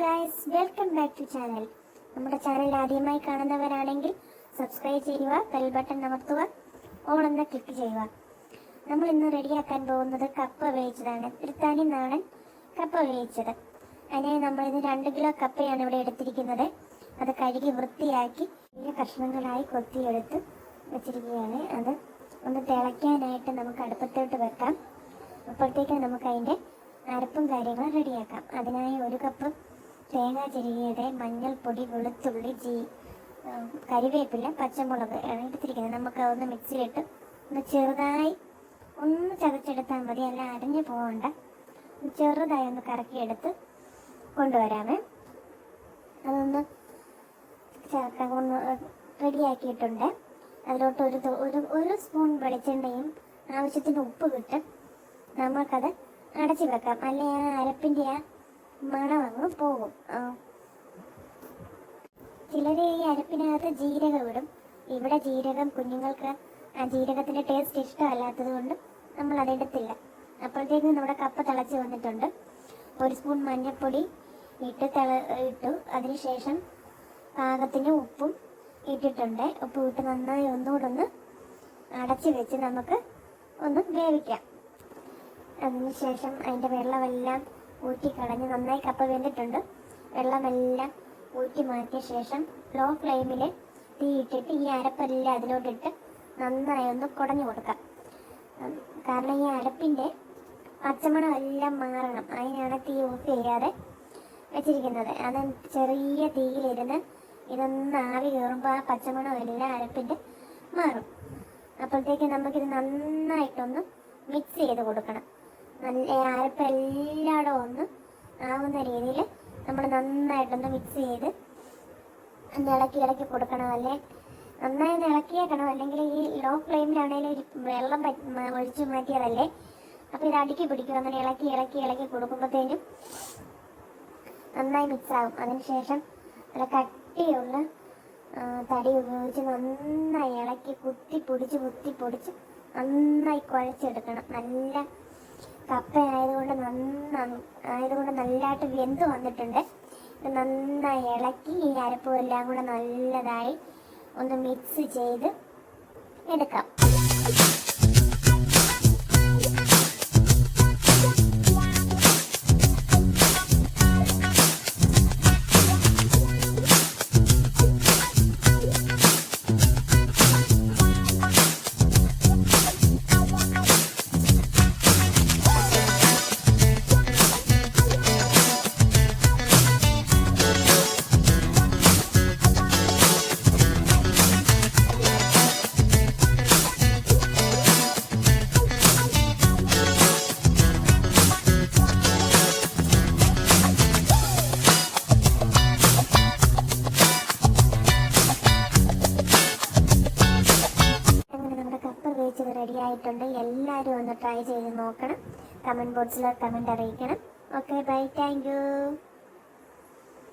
Guys welcome back to channel നമ്മുടെ channel ആദ്യമായി കാണുന്നവരാണെങ്കിൽ സബ്സ്ക്രൈബ് ചെയ്യുക ബെൽ ബട്ടൺ അമർത്തുക ഓൾ എന്ന് ക്ലിക്ക് ചെയ്യുക. നമ്മൾ ഇന്ന് റെഡിയാക്കാൻ പോകുന്നത് കപ്പ വേവിച്ചതാണ്. തിരുത്താനി നാടൻ കപ്പ വേവിച്ചത്. അതിനായി നമ്മൾ ഇന്ന് രണ്ട് കിലോ കപ്പയാണ് ഇവിടെ എടുത്തിരിക്കുന്നത്. അത് കഴുകി വൃത്തിയാക്കി വലിയ കഷ്ണങ്ങളായി കൊത്തിയെടുത്ത് വെച്ചിരിക്കുകയാണ് അത്. ഒന്ന് തിളയ്ക്കാനായിട്ട് നമുക്ക് അടുപ്പത്തോട്ട് വെക്കാം. അപ്പോഴത്തേക്ക് നമുക്ക് അതിന്റെ അരപ്പും കാര്യങ്ങളും റെഡിയാക്കാം അതിനായി ഒരു കപ്പ് തേങ്ങ ചിരുകിയത് മഞ്ഞൾപ്പൊടി വെളുത്തുള്ളി ജീ കരിവേപ്പില പച്ചമുളക് എടുത്തിരിക്കുന്നത് നമുക്ക് അതൊന്ന് മിക്സിയിലിട്ട് ഒന്ന് ചെറുതായി ഒന്ന് ചതച്ചെടുത്താൽ മതി. അല്ല അരഞ്ഞു പോകണ്ട. ഒന്ന് ചെറുതായി ഒന്ന് കറക്കിയെടുത്ത് കൊണ്ടുവരാമേ. അതൊന്ന് ചേർക്കാൻ ഒന്ന് റെഡിയാക്കിയിട്ടുണ്ട്. അതിലോട്ട് ഒരു ഒരു ഒരു സ്പൂൺ വെളിച്ചെണ്ണയും ആവശ്യത്തിന് ഉപ്പ് കിട്ടും നമുക്കത് അടച്ചു വെക്കാം. അല്ലെ ആ അരപ്പിന്റെ ആ മണം അങ്ങ് പോകും ചിലരെ ഈ അരപ്പിനകത്ത് ജീരകം ഇടും. ഇവിടെ ജീരകം കുഞ്ഞുങ്ങൾക്ക് ആ ജീരകത്തിന്റെ ടേസ്റ്റ് ഇഷ്ടമല്ലാത്തത് കൊണ്ട് നമ്മൾ അതെടുത്തില്ല അപ്പോഴത്തേക്കും നമ്മുടെ കപ്പ തിളച്ച് വന്നിട്ടുണ്ട്. ഒരു സ്പൂൺ മഞ്ഞൾപ്പൊടി ഇട്ട് തിള ഇട്ടു. അതിനുശേഷം പാകത്തിന് ഉപ്പും ഇട്ടിട്ടുണ്ട്. ഉപ്പ് ഇട്ട് നന്നായി ഒന്നുകൂടെ ഒന്ന് അടച്ചു വെച്ച് നമുക്ക് ഒന്ന് വേവിക്കാം. അതിനുശേഷം അതിന്റെ വെള്ളമെല്ലാം ഊറ്റി കളഞ്ഞ് നന്നായി കപ്പ വെന്തിട്ടുണ്ട്. വെള്ളമെല്ലാം ഊറ്റി മാറ്റിയ ശേഷം ലോ ഫ്ലെയിമിൽ തീ ഇട്ടിട്ട് ഈ അരപ്പെല്ലാം അതിലോട്ടിട്ട് നന്നായി ഒന്ന് കുടഞ്ഞു കൊടുക്കാം. കാരണം ഈ അരപ്പിന്റെ പച്ചമണം എല്ലാം മാറണം. അതിനാണ് തീ ഓഫ് ചെയ്യാതെ വെച്ചിരിക്കുന്നത്. അത് ചെറിയ തീയിലിരുന്ന് ഇതൊന്ന് ആവി കയറുമ്പോൾ ആ പച്ചമണം എല്ലാം അരപ്പിന്റെ മാറും. അപ്പോഴത്തേക്ക് നമുക്കിത് നന്നായിട്ടൊന്ന് മിക്സ് ചെയ്ത് കൊടുക്കണം. അരപ്പ് എല്ലായിടും ഒന്ന് ആവുന്ന രീതിയിൽ നമ്മൾ നന്നായിട്ടൊന്ന് മിക്സ് ചെയ്ത് ഒന്ന് ഇളക്കി ഇളക്കി കൊടുക്കണം. അല്ലേ? നന്നായി ഒന്ന് ഇളക്കിയേക്കണം. അല്ലെങ്കിൽ ഈ ലോ ഫ്ലെയിമിലാണെങ്കിലും വെള്ളം ഒഴിച്ചു മാറ്റിയതല്ലേ? അപ്പോൾ ഇത് അടുക്കി പിടിക്കും. അങ്ങനെ ഇളക്കി ഇളക്കി ഇളക്കി കൊടുക്കുമ്പോഴത്തേനും നന്നായി മിക്സ് ആകും അതിനുശേഷം നല്ല കട്ടിയുള്ള തടി ഉപയോഗിച്ച് നന്നായി ഇളക്കി കുത്തി പൊടിച്ച് കുത്തി പൊടിച്ച് നന്നായി കുഴച്ചെടുക്കണം. നല്ല കപ്പ ആയതുകൊണ്ട് നന്നാ ആയതുകൊണ്ട് നല്ലതായിട്ട് വെന്ത് വന്നിട്ടുണ്ട്. ഇത് നന്നായി ഇളക്കി ഈ അരപ്പും എല്ലാം കൂടെ നല്ലതായി ഒന്ന് മിക്സ് ചെയ്ത് എടുക്കാം. ആയിട്ടുണ്ട് എല്ലാവരും ഒന്ന് ട്രൈ ചെയ്ത് നോക്കണം. കമന്റ് ബോക്സിൽ കമന്റ് അറിയിക്കണം. Okay bye thank